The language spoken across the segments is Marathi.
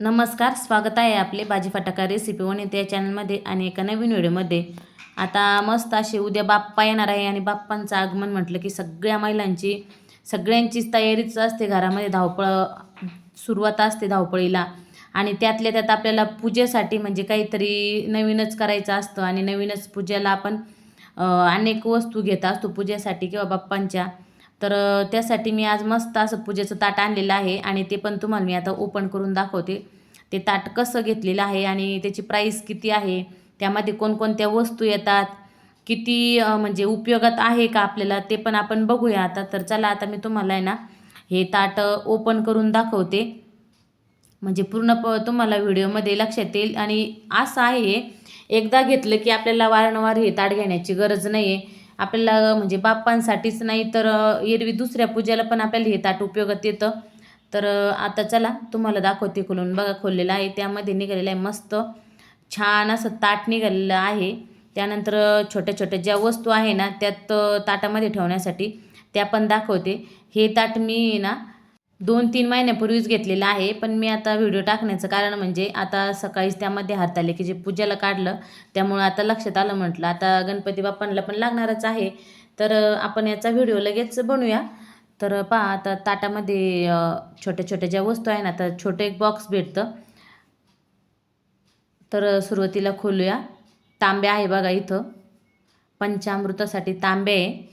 नमस्कार स्वागत आहे आपले भाजी फटाका रेसिपी वन येते या चॅनलमध्ये आणि एका नवीन व्हिडिओमध्ये. आता मस्त असे उद्या बाप्पा येणार आहे आणि बाप्पांचं आगमन म्हटलं की सगळ्या महिलांची सगळ्यांचीच तयारीच असते घरामध्ये धावपळ सुरुवात असते धावपळीला. आणि त्यातल्या त्यात आपल्याला पूजेसाठी म्हणजे काहीतरी नवीनच करायचं असतं आणि नवीनच पूजेला आपण अनेक वस्तू घेत असतो पूजेसाठी किंवा बाप्पांच्या. तर त्यासाठी मी आज मस्त असं पूजेचं ताट आणलेलं आहे आणि ते पण तुम्हाला मी आता ओपन करून दाखवते. ते ताट कसं घेतलेलं आहे आणि त्याची प्राईस किती आहे त्यामध्ये कोणकोणत्या वस्तू येतात किती म्हणजे उपयोगात आहे का आपल्याला ते पण आपण बघूया आता. तर चला आता मी तुम्हाला आहे ना हे ताट ओपन करून दाखवते. म्हणजे पूर्ण प तुम्हाला व्हिडिओमध्ये लक्षात येईल. आणि असं आहे हे, एकदा घेतलं की आपल्याला वारंवार हे ताट घेण्याची गरज नाही आहे आपल्याला म्हणजे बाप्पांसाठीच नाही तर एरवी दुसऱ्या पूजेला पण आपल्याला हे ताट उपयोगात येतं. तर आता चला तुम्हाला दाखवते खोलून. बघा खोललेलं आहे. त्यामध्ये निघालेलं आहे मस्त छान असं ताट निघालेलं आहे. त्यानंतर छोट्या छोट्या ज्या वस्तू आहे ना त्यात ताटामध्ये ठेवण्यासाठी त्या पण दाखवते. हे ताट मी ना दोन तीन महिन्यापूर्वीच घेतलेलं आहे पण मी आता व्हिडिओ टाकण्याचं कारण म्हणजे आता सकाळीच त्यामध्ये हात आले की जे पूजेला काढलं त्यामुळं आता लक्षात आलं म्हटलं आता गणपती बाप्पांना पण लागणारच आहे. तर आपण याचा व्हिडिओ लगेच बनवूया. तर पहा आता ताटामध्ये छोट्या छोट्या ज्या वस्तू आहे ना तर छोटं एक बॉक्स भेटतं. तर सुरुवातीला खोलूया. तांब्या आहे बघा इथं. पंचामृतासाठी तांबे. आहे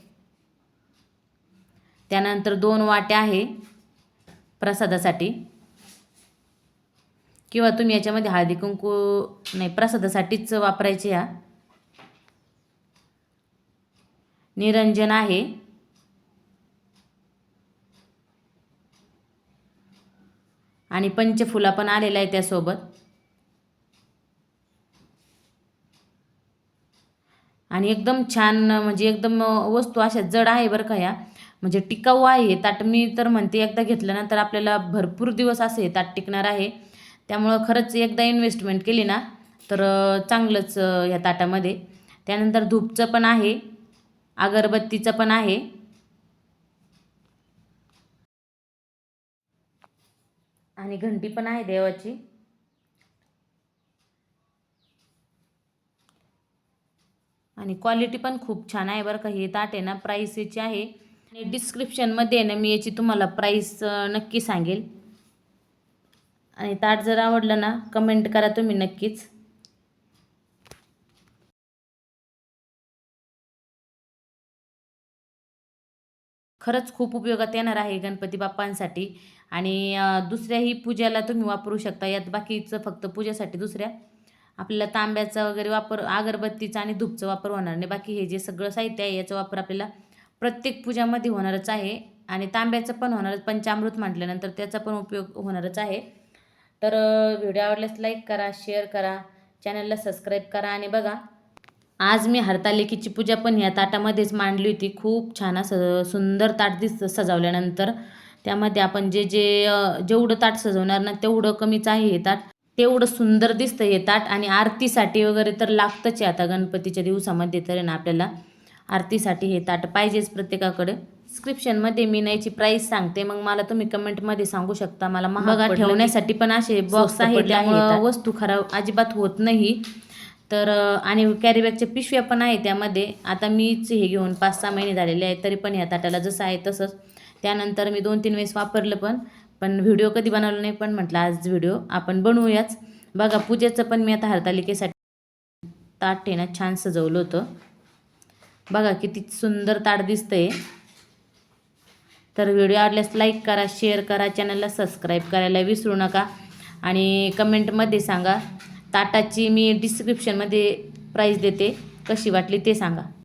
त्यानंतर दोन वाट्या आहे. प्रसादासाठी? किंवा तुम्ही याच्यामध्ये हळदी कुंकू नाही प्रसादासाठीच वापरायचे या? निरंजन आहे. आणि पंचफुला पण आलेला आहे त्यासोबत. आणि एकदम छान म्हणजे एकदम वस्तू अशा जड आहे बरं का या? म्हणजे टिकाऊ आहे ताट मी तर म्हणते एकदा घेतल्यानंतर आपल्याला भरपूर दिवस असे हे ताट टिकणार आहे. त्यामुळं खरंच एकदा इन्व्हेस्टमेंट केली ना तर चांगलंच ह्या ताटामध्ये. त्यानंतर धूपचं पण आहे अगरबत्तीचं पण आहे. आणि घंटी पण आहे देवाची. आणि क्वालिटी पण खूप छान आहे बरं का हे ताट आहे ना प्राईस याची आहे. आणि डिस्क्रिप्शनमध्ये ना मी याची तुम्हाला प्राईस नक्की सांगेल. आणि ताट जर आवडलं ना कमेंट करा तुम्ही नक्कीच. खरंच खूप उपयोगात येणार आहे गणपती बाप्पांसाठी. आणि दुसऱ्याही पूजेला तुम्ही वापरू शकता. यात बाकीचं फक्त पूजेसाठी दुसऱ्या. आपल्याला तांब्याचा वगैरे वापर अगरबत्तीचा आणि धूपचा वापर होणार नाही. बाकी हे जे सगळं साहित्य आहे याचा वापर आपल्याला प्रत्येक पूजामध्ये होणारच आहे आणि तांब्याचं पण होणारच पंचामृत म्हटल्यानंतर त्याचा पण उपयोग होणारच आहे. तर व्हिडिओ आवडल्यास लाईक करा शेअर करा चॅनलला सबस्क्राईब करा आणि बघा आज मी हरतालिकेची पूजा पण ह्या ताटामध्येच मांडली होती. खूप छान असं सुंदर ताट दिसतं सजवल्यानंतर. त्यामध्ये आपण जे जे जेवढं ताट सजवणार ना तेवढं कमीच आहे हे ताट. तेवढं सुंदर दिसतं हे ताट आणि आरतीसाठी वगैरे तर लागतंच आहे आता गणपतीच्या दिवसामध्ये तर आहे ना आपल्याला. आरतीसाठी हे ताट पाहिजेच प्रत्येकाकडे. डिस्क्रिप्शनमध्ये मी ना याची प्राईस सांगते. मग मला तुम्ही कमेंटमध्ये सांगू शकता. मला बघा ठेवण्यासाठी पण असे बॉक्स आहे त्यामुळं वस्तू खराब अजिबात होत नाही. तर आणि कॅरीबॅगच्या पिशव्या पण आहे त्यामध्ये. आता मीच हे घेऊन पाच सहा महिने झालेले आहेत तरी पण ह्या ताटाला जसं आहे तसंच. त्यानंतर मी दोन तीन वेळेस वापरलं पण. पण व्हिडिओ कधी बनवलं नाही पण म्हटलं आज व्हिडिओ आपण बनवूयाच. बघा पूजेचं पण मी आता हरतालिकेसाठी ताट ना छान सजवलं होतं. बघा किती सुंदर ताट दिसतंय. तर व्हिडिओ आवडल्यास लाईक करा शेअर करा चॅनलला सबस्क्राईब करायला विसरू नका. आणि कमेंटमध्ये सांगा ताटाची मी डिस्क्रिप्शनमध्ये प्राईस देते कशी वाटली ते सांगा.